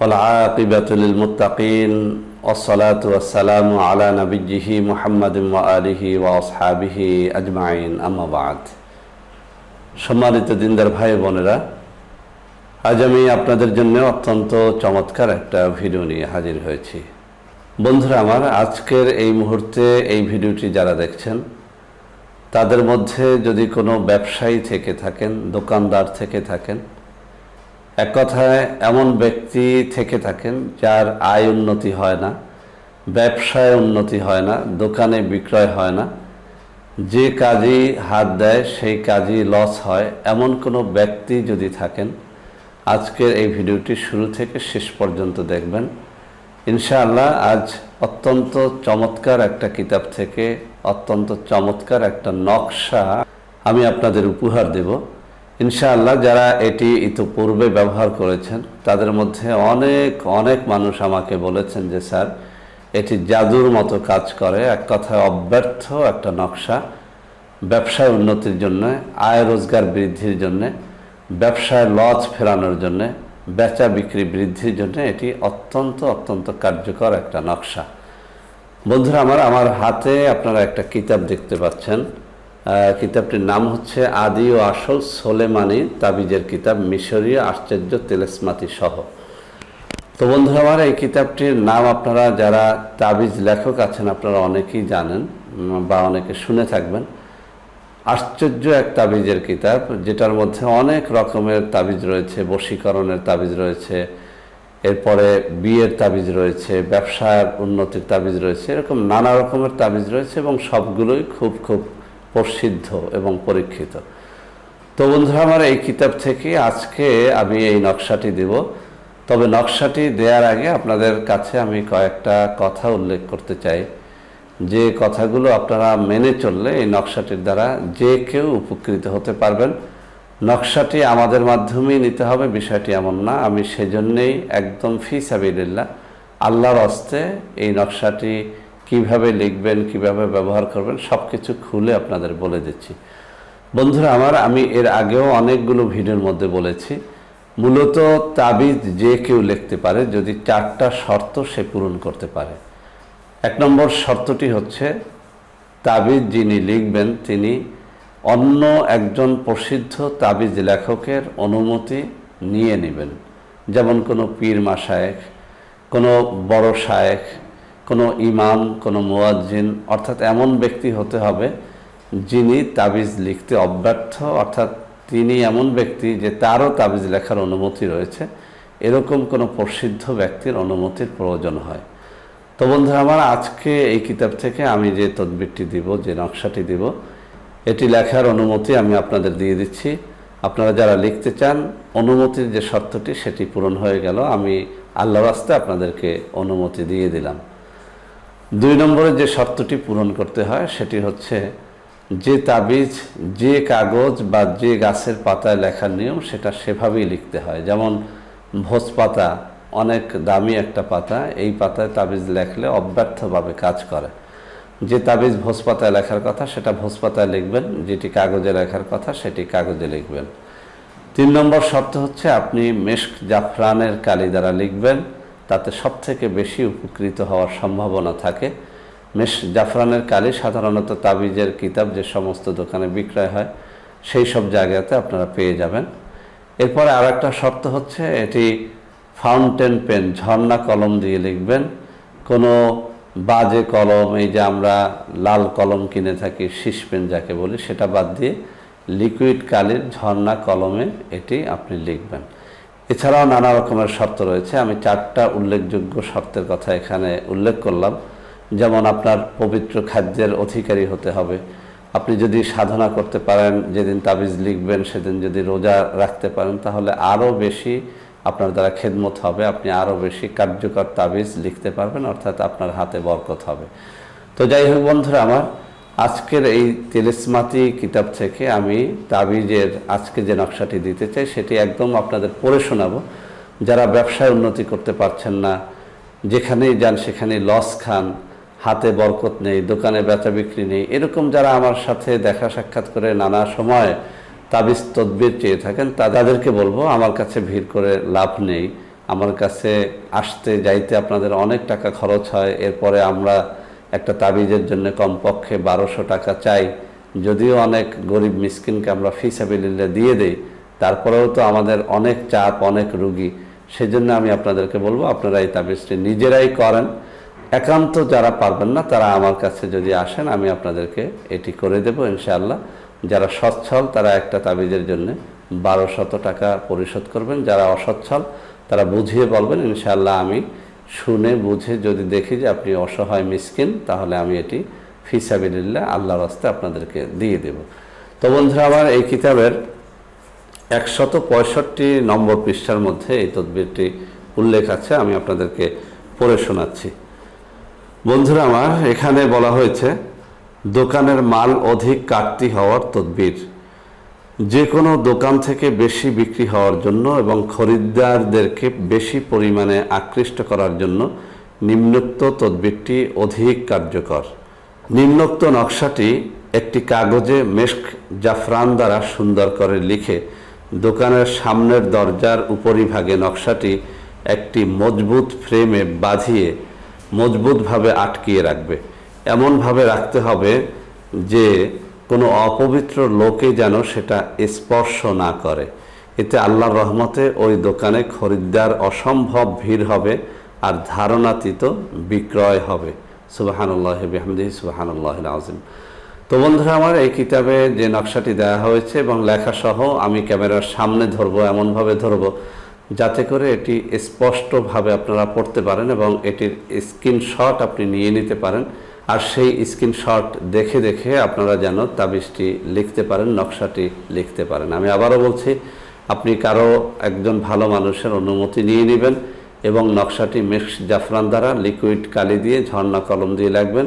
والعاقبة للمتقين والصلاة والسلام على نبيه محمد وآله وأصحابه أجمعين أما بعد সম্মানিত দিনদার ভাই বোনেরা আজ আমি আপনাদের জন্য অত্যন্ত চমৎকার একটা ভিডিও নিয়ে হাজির হয়েছি বন্ধুরা আমার আজকের এই মুহূর্তে এই ভিডিওটি যারা দেখছেন তাদের মধ্যে যদি কোনো ব্যবসায়ী থেকে থাকেন দোকানদার থেকে থাকেন এক কথায়, এমন ব্যক্তি থেকে থাকেন যার আয় উন্নতি হয় না, ব্যবসায় উন্নতি হয় না, দোকানে বিক্রয় হয় না। যে কাজই হাত দেয়, সেই কাজই লস হয়। এমন কোনো ব্যক্তি যদি থাকেন, আজকের এই ভিডিওটি শুরু থেকে শেষ পর্যন্ত দেখবেন। ইনশাআল্লাহ, আজ অত্যন্ত চমৎকার একটা কিতাব থেকে অত্যন্ত চমৎকার একটা নকশা আমি আপনাদের উপহার দেব। ইনশাআল্লাহ যারা এটি ইতিপূর্বে ব্যবহার করেছেন, তাদের মধ্যে অনেক অনেক মানুষ আমাকে বলেছেন যে, স্যার, এটি জাদুর মতো কাজ করে। এক কথায় অব্যর্থ একটা নকশা। ব্যবসায় উন্নতির জন্য, আয় রোজগার বৃদ্ধির জন্য, ব্যবসায় লজ ফেরানোর জন্য, বেচা বিক্রি বৃদ্ধির জন্য এটি অত্যন্ত অত্যন্ত কার্যকর একটা নকশা। বন্ধুরা আমার আমার হাতে আপনারা একটা কিতাব দেখতে পাচ্ছেন। কিতাবটির নাম হচ্ছে আদি ও আসল সোলেমানি তাবিজের কিতাব মিশরীয় আশ্চর্য তেলেসমাতি সহ। তো বন্ধুরা, আমার এই কিতাবটির নাম আপনারা যারা তাবিজ লেখক আছেন, আপনারা অনেকেই জানেন বা অনেকে শুনে থাকবেন। আশ্চর্য এক তাবিজের কিতাব, যেটার মধ্যে অনেক রকমের তাবিজ রয়েছে, বশীকরণের তাবিজ রয়েছে, এরপরে বিয়ের তাবিজ রয়েছে, ব্যবসার উন্নতির তাবিজ রয়েছে, এরকম নানা রকমের তাবিজ রয়েছে এবং সবগুলোই খুব খুব প্রসিদ্ধ এবং পরীক্ষিত। তো বন্ধুরা, আমার এই কিতাব থেকে আজকে আমি এই নকশাটি দেব। তবে নকশাটি দেওয়ার আগে আপনাদের কাছে আমি কয়েকটা কথা উল্লেখ করতে চাই। যে কথাগুলো আপনারা মেনে চললে এই নকশাটির দ্বারা যে কেউ উপকৃত হতে পারবেন। নকশাটি আমাদের মাধ্যমেই নিতে হবে, বিষয়টি এমন না। আমি সেজন্যেই একদম ফি সাবিল্লা আল্লাহর হস্তে এই নকশাটি কীভাবে লিখবেন, কীভাবে ব্যবহার করবেন সব কিছু খুলে আপনাদের বলে দিচ্ছি। বন্ধুরা, আমার, আমি এর আগেও অনেকগুলো ভিডিওর মধ্যে বলেছি। মূলত তাবিজ যে কেউ লিখতে পারে, যদি চারটা শর্ত সে পূরণ করতে পারে। এক নম্বর শর্তটি হচ্ছে, তাবিজ যিনি লিখবেন, তিনি অন্য একজন প্রসিদ্ধ তাবিজ লেখকের অনুমতি নিয়ে নেবেন। যেমন কোনো পীর মাসায়েক কোনো বড় শায়েখ কোনো ইমাম, কোনো মুয়াজ্জিন, অর্থাৎ এমন ব্যক্তি হতে হবে যিনি তাবিজ লিখতে অব্যর্থ, অর্থাৎ তিনি এমন ব্যক্তি যে তারও তাবিজ লেখার অনুমতি রয়েছে। এরকম কোনো প্রসিদ্ধ ব্যক্তির অনুমতির প্রয়োজন হয়। তো বন্ধুরা, আমার আজকে এই কিতাব থেকে আমি যে তদবিরটি দিব, যে নকশাটি দিব, এটি লেখার অনুমতি আমি আপনাদের দিয়ে দিচ্ছি। আপনারা যারা লিখতে চান, অনুমতির যে শর্তটি, সেটি পূরণ হয়ে গেল। আমি আল্লাহ রাস্তে আপনাদেরকে অনুমতি দিয়ে দিলাম। দুই নম্বরে যে শর্তটি পূরণ করতে হয়, সেটি হচ্ছে যে তাবিজ, যে কাগজ বা যে গাছের পাতায় লেখার নিয়ম, সেটা সেভাবেই লিখতে হয়। যেমন ভোজ পাতা, অনেক দামি একটা পাতা, এই পাতায় তাবিজ লেখলে অব্যর্থভাবে কাজ করে। যে তাবিজ ভোজ পাতায় লেখার কথা, সেটা ভোজ পাতায় লিখবেন। যেটি কাগজে লেখার কথা, সেটি কাগজে লিখবেন। তিন নম্বর শর্ত হচ্ছে, আপনি মেশক জাফরানের কালি দ্বারা লিখবেন। তাতে সবথেকে বেশি উপকৃত হওয়ার সম্ভাবনা থাকে। মেশ জাফরানের কালি সাধারণত তাবিজের কিতাব যে সমস্ত দোকানে বিক্রয় হয়, সেই সব জায়গাতে আপনারা পেয়ে যাবেন। এরপরে আর একটা শর্ত হচ্ছে, এটি ফাউন্টেন পেন, ঝর্ণা কলম দিয়ে লিখবেন। কোনো বাজে কলম, এই যে আমরা লাল কলম কিনে থাকি, শীষ পেন যাকে বলি, সেটা বাদ দিয়ে লিকুইড কালির ঝর্ণা কলমে এটি আপনি লিখবেন। এছাড়াও নানা রকমের শর্ত রয়েছে। আমি চারটা উল্লেখযোগ্য শর্তের কথা এখানে উল্লেখ করলাম। যেমন আপনার পবিত্র খাদ্যের অধিকারী হতে হবে। আপনি যদি সাধনা করতে পারেন, যেদিন তাবিজ লিখবেন, সেদিন যদি রোজা রাখতে পারেন, তাহলে আরও বেশি আপনার দ্বারা খেদমত হবে। আপনি আরও বেশি কার্যকর তাবিজ লিখতে পারবেন, অর্থাৎ আপনার হাতে বরকত হবে। তো যাই হোক বন্ধুরা আমার আজকের এই তেলেসমাতি কিতাব থেকে আমি তাবিজের আজকে যে নকশাটি দিতে চাই, সেটি একদম আপনাদের পড়ে শোনাবো। যারা ব্যবসায় উন্নতি করতে পারছেন না, যেখানেই যান সেখানেই লস খান, হাতে বরকত নেই, দোকানে বেচা বিক্রি নেই, এরকম যারা আমার সাথে দেখা সাক্ষাৎ করে নানা সময় তাবিজ তদবির চেয়ে থাকেন তাদেরকে বলব, আমার কাছে ভিড় করে লাভ নেই। আমার কাছে আসতে যাইতে আপনাদের অনেক টাকা খরচ হয়, এরপরে আমরা একটা তাবিজের জন্য কমপক্ষে বারোশো টাকা চাই। যদিও অনেক গরিব মিসকিনকে আমরা ফি সাবিলিল্লা দিয়ে দেই, তারপরেও তো আমাদের অনেক চাপ, অনেক রুগী। সেজন্য আমি আপনাদেরকে বলব, আপনারা এই তাবিজটি নিজেরাই করেন। একান্ত যারা পারবেন না, তারা আমার কাছে যদি আসেন, আমি আপনাদেরকে এটি করে দেব ইনশাআল্লাহ। যারা সচ্ছল, তারা একটা তাবিজের জন্য বারো শত টাকা পরিশোধ করবেন। যারা অসচ্ছল, তারা বুঝিয়ে বলবেন, ইনশাআল্লাহ আমি শুনে, বুঝে যদি দেখি যে আপনি অসহায়, মিসকিন, তাহলে আমি এটি ফিসাবিল্লাহ আল্লাহর রাস্তে আপনাদেরকে দিয়ে দেব। তো বন্ধুরা, আমার এই কিতাবের একশত পঁয়ষট্টি নম্বর পৃষ্ঠার মধ্যে এই তদবিরটি উল্লেখ আছে, আমি আপনাদেরকে পড়ে শোনাচ্ছি। বন্ধুরা, আমার এখানে বলা হয়েছে, দোকানের মাল অধিক কাটতি হওয়ার তদবির। যে কোনো দোকান থেকে বেশি বিক্রি হওয়ার জন্য এবং খরিদ্দারদেরকে বেশি পরিমাণে আকৃষ্ট করার জন্য নিম্নোক্ত তদবিরটি অধিক কার্যকর। নিম্নোক্ত নকশাটি একটি কাগজে মেস্ক জাফরান দ্বারা সুন্দর করে লিখে দোকানের সামনের দরজার উপরিভাগে নকশাটি একটি মজবুত ফ্রেমে বাঁধিয়ে মজবুতভাবে আটকিয়ে রাখবে। এমনভাবে রাখতে হবে যে কোনো অপবিত্র লোকে যেন সেটা স্পর্শ না করে। এতে আল্লাহর রহমতে ওই দোকানে খরিদ্দার অসম্ভব ভিড় হবে আর ধারণাতীত বিক্রয় হবে। সুবাহানুল্লাহ বিহামদিহি সুবাহানুল্লাহ আজিম তো বন্ধুরা, আমার এই কিতাবে যে নকশাটি দেওয়া হয়েছে এবং লেখাসহ আমি ক্যামেরার সামনে ধরবো, এমনভাবে ধরবো, যাতে করে এটি স্পষ্টভাবে আপনারা পড়তে পারেন এবং এটির স্ক্রিনশট আপনি নিয়ে নিতে পারেন। আর সেই স্ক্রিনশট দেখে দেখে আপনারা যেন তাবিজটি লিখতে পারেন, নকশাটি লিখতে পারেন। আমি আবারও বলছি, আপনি কারও একজন ভালো মানুষের অনুমতি নিয়ে নেবেন এবং নকশাটি মিক্স জাফরান দ্বারা লিকুইড কালি দিয়ে ঝর্ণা কলম দিয়ে লাগবেন,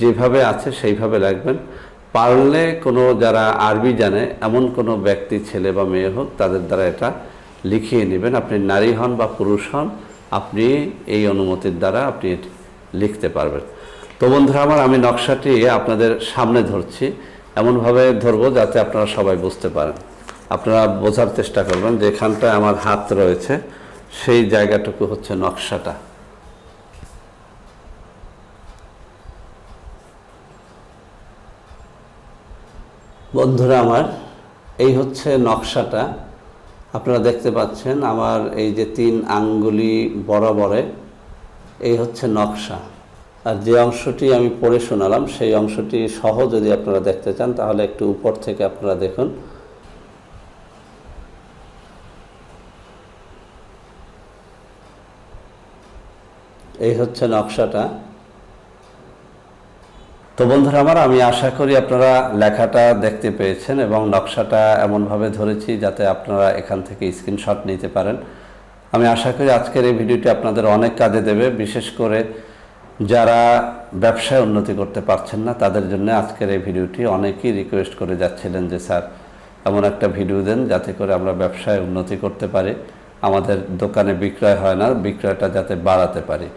যেভাবে আছে সেইভাবে লাগবেন। পারলে কোনো যারা আরবি জানে, এমন কোনো ব্যক্তি, ছেলে বা মেয়ে হোক, তাদের দ্বারা এটা লিখিয়ে নেবেন। আপনি নারী হন বা পুরুষ হন, আপনি এই অনুমতির দ্বারা আপনি লিখতে পারবেন। তো বন্ধুরা, আমার আমি নকশাটি আপনাদের সামনে ধরছি। এমনভাবে ধরবো যাতে আপনারা সবাই বুঝতে পারেন। আপনারা বোঝার চেষ্টা করবেন যে এখানটায় আমার হাত রয়েছে। সেই জায়গাটুকু হচ্ছে নকশাটা। বন্ধুরা আমার, এই হচ্ছে নকশাটা। আপনারা দেখতে পাচ্ছেন আমার এই যে তিন আঙ্গুলি বরাবরে, এই হচ্ছে নকশা। আর যে অংশটি আমি পড়ে শোনালাম, সেই অংশটি সহ যদি আপনারা দেখতে চান, তাহলে একটু উপর থেকে আপনারা দেখুন। এই হচ্ছে নকশাটা। তো বন্ধুরা আমার, আমি আশা করি আপনারা লেখাটা দেখতে পেয়েছেন এবং নকশাটা এমনভাবে ধরেছি যাতে আপনারা এখান থেকে স্ক্রিনশট নিতে পারেন। আমি আশা করি আজকের এই ভিডিওটি আপনাদের অনেক কাজে দেবে, বিশেষ করে যারা ব্যবসায় উন্নতি করতে পারছেন না, তাদের জন্য আজকের এই ভিডিওটি অনেকেই রিকোয়েস্ট করে যাচ্ছিলেন যে, স্যার, এমন একটা ভিডিও দেন যাতে করে আমরা ব্যবসায় উন্নতি করতে পারি। আমাদের দোকানে বিক্রয় হয় না, বিক্রয়টা যাতে বাড়াতে পারি।